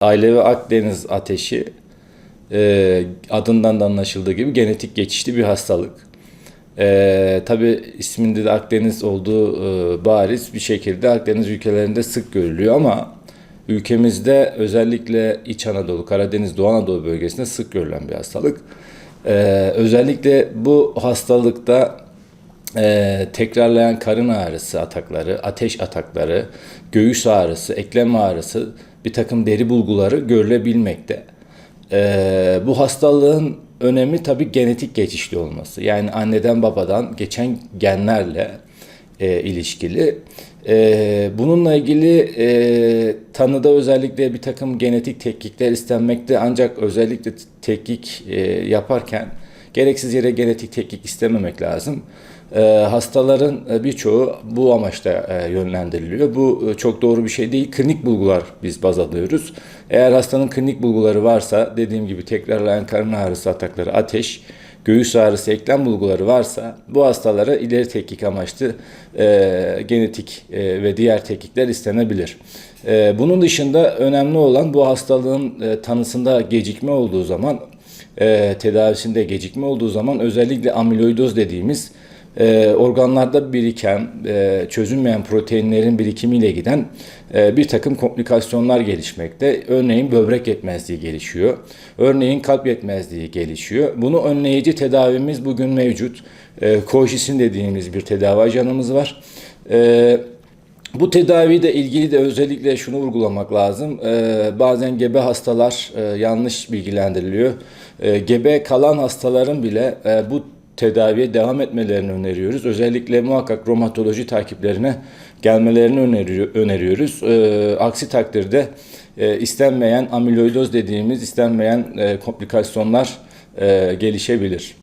Aile ve Akdeniz ateşi e, adından da anlaşıldığı gibi genetik geçişli bir hastalık. E, Tabi isminde de Akdeniz olduğu e, bariz bir şekilde Akdeniz ülkelerinde sık görülüyor ama ülkemizde özellikle İç Anadolu, Karadeniz, Doğu Anadolu bölgesinde sık görülen bir hastalık. E, özellikle bu hastalıkta e, tekrarlayan karın ağrısı atakları, ateş atakları, göğüs ağrısı, eklem ağrısı, bir takım deri bulguları görülebilmekte. E, bu hastalığın önemi tabii genetik geçişli olması. Yani anneden babadan geçen genlerle e, ilişkili. E, bununla ilgili e, tanıda özellikle bir takım genetik tetkikler istenmekte ancak özellikle tetkik e, yaparken gereksiz yere genetik tetkik istememek lazım. E, hastaların e, birçoğu bu amaçla e, yönlendiriliyor. Bu e, çok doğru bir şey değil. Klinik bulgular biz baz alıyoruz. Eğer hastanın klinik bulguları varsa dediğim gibi tekrarlayan karın ağrısı atakları, ateş, göğüs ağrısı, eklem bulguları varsa bu hastalara ileri tetkik amaçlı e, genetik e, ve diğer tetkikler istenebilir. E, bunun dışında önemli olan bu hastalığın e, tanısında gecikme olduğu zaman, e, tedavisinde gecikme olduğu zaman özellikle amiloidoz dediğimiz e, organlarda biriken, e, çözülmeyen proteinlerin birikimiyle giden e, bir takım komplikasyonlar gelişmekte. Örneğin böbrek yetmezliği gelişiyor. Örneğin kalp yetmezliği gelişiyor. Bunu önleyici tedavimiz bugün mevcut. E, Kojisin dediğimiz bir tedavi ajanımız var. E, bu tedaviyle ilgili de özellikle şunu vurgulamak lazım. Ee, bazen gebe hastalar e, yanlış bilgilendiriliyor. Ee, gebe kalan hastaların bile e, bu tedaviye devam etmelerini öneriyoruz. Özellikle muhakkak romatoloji takiplerine gelmelerini öneriyor, öneriyoruz. Ee, aksi takdirde e, istenmeyen amiloidoz dediğimiz istenmeyen e, komplikasyonlar e, gelişebilir.